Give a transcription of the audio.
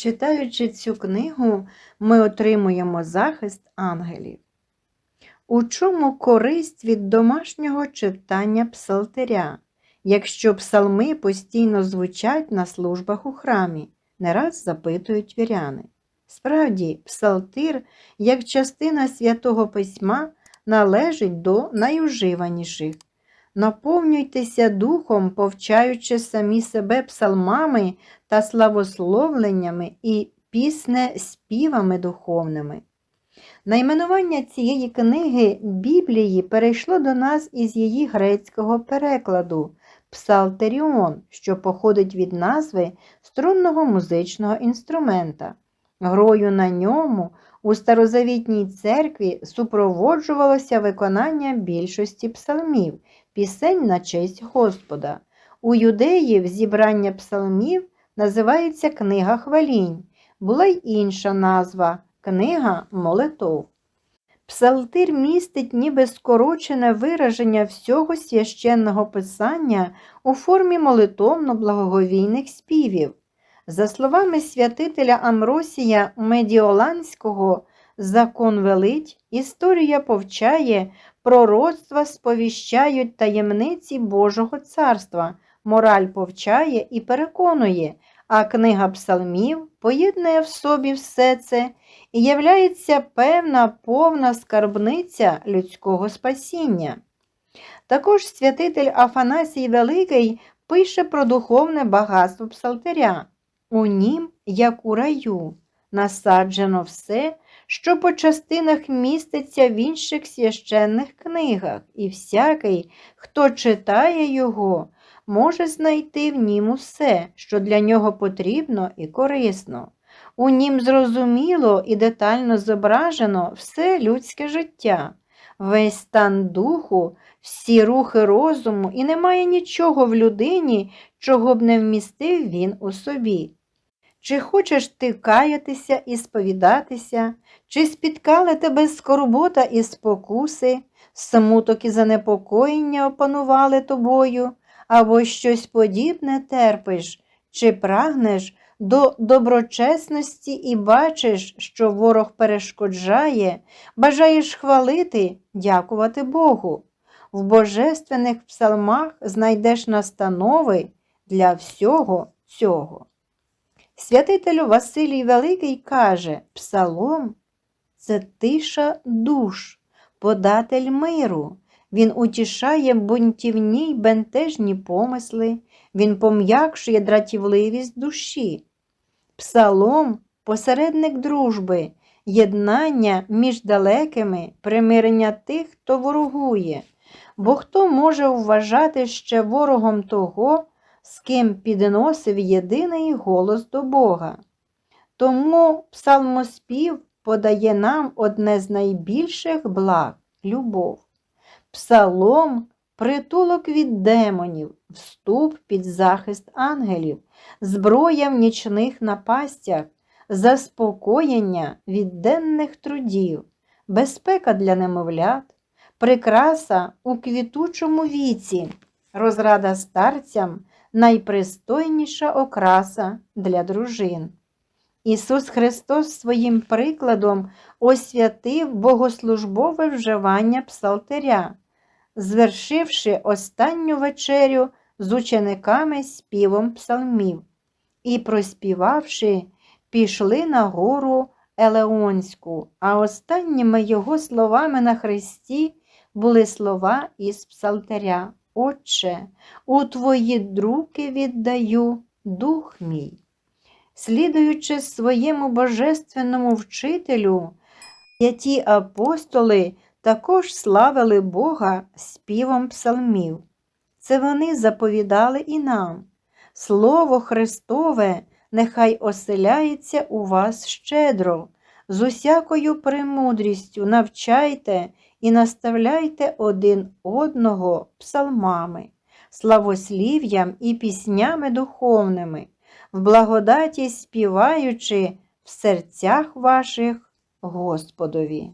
Читаючи цю книгу, ми отримуємо захист ангелів. У чому користь від домашнього читання псалтиря, якщо псалми постійно звучать на службах у храмі, не раз запитують віряни. Справді, псалтир, як частина святого письма, належить до найуживаніших. Наповнюйтеся духом, повчаючи самі себе псалмами та славословленнями і пісне співами духовними. Найменування цієї книги Біблії перейшло до нас із її грецького перекладу псалтеріон, що походить від назви струнного музичного інструмента. Грою на ньому у старозавітній церкві супроводжувалося виконання більшості псалмів, пісень на честь Господа. У юдеїв зібрання псалмів називається Книга хвалінь, була й інша назва Книга молитов. Псалтир містить ніби скорочене вираження всього священного писання у формі молитовно-благоговійних співів. За словами святителя Амросія Медіоланського, закон велить, історія повчає, пророцтва сповіщають таємниці Божого царства, мораль повчає і переконує, а книга псалмів поєднує в собі все це і являється певна повна скарбниця людського спасіння. Також святитель Афанасій Великий пише про духовне багатство псалтиря. У нім, як у раю, насаджено все, що по частинах міститься в інших священних книгах, і всякий, хто читає його, може знайти в нім усе, що для нього потрібно і корисно. У нім зрозуміло і детально зображено все людське життя, весь стан духу, всі рухи розуму, і немає нічого в людині, чого б не вмістив він у собі. Чи хочеш ти каятися і сповідатися, чи спіткали тебе скорбота і спокуси, смуток і занепокоєння опанували тобою, або щось подібне терпиш, чи прагнеш до доброчесності і бачиш, що ворог перешкоджає, бажаєш хвалити, дякувати Богу. В божественних псалмах знайдеш настанови для всього цього. Святителю Василій Великий каже, Псалом це тиша душ, податель миру. Він утішає бунтівні й бентежні помисли, він пом'якшує дратівливість душі. Псалом посередник дружби, єднання між далекими, примирення тих, хто ворогує. Бо хто може вважати ще ворогом того, з ким підносив єдиний голос до Бога? Тому псалмоспів подає нам одне з найбільших благ любов. Псалом притулок від демонів, вступ під захист ангелів, зброя в нічних напастях, заспокоєння від денних трудів, безпека для немовлят, прикраса у квітучому віці, розрада старцям найпристойніша окраса для дружин. Ісус Христос своїм прикладом освятив богослужбове вживання псалтиря, звершивши останню вечерю з учениками співом псалмів і, проспівавши, пішли на гору Елеонську, а останніми його словами на Христі були слова із псалтиря. Отче, у твої руки віддаю дух мій. Слідуючи своєму божественному вчителю, ті апостоли також славили Бога співом псалмів. Це вони заповідали і нам. Слово Христове нехай оселяється у вас щедро, з усякою премудрістю навчайте і наставляйте один одного псалмами, славослів'ям і піснями духовними, в благодаті співаючи в серцях ваших Господові.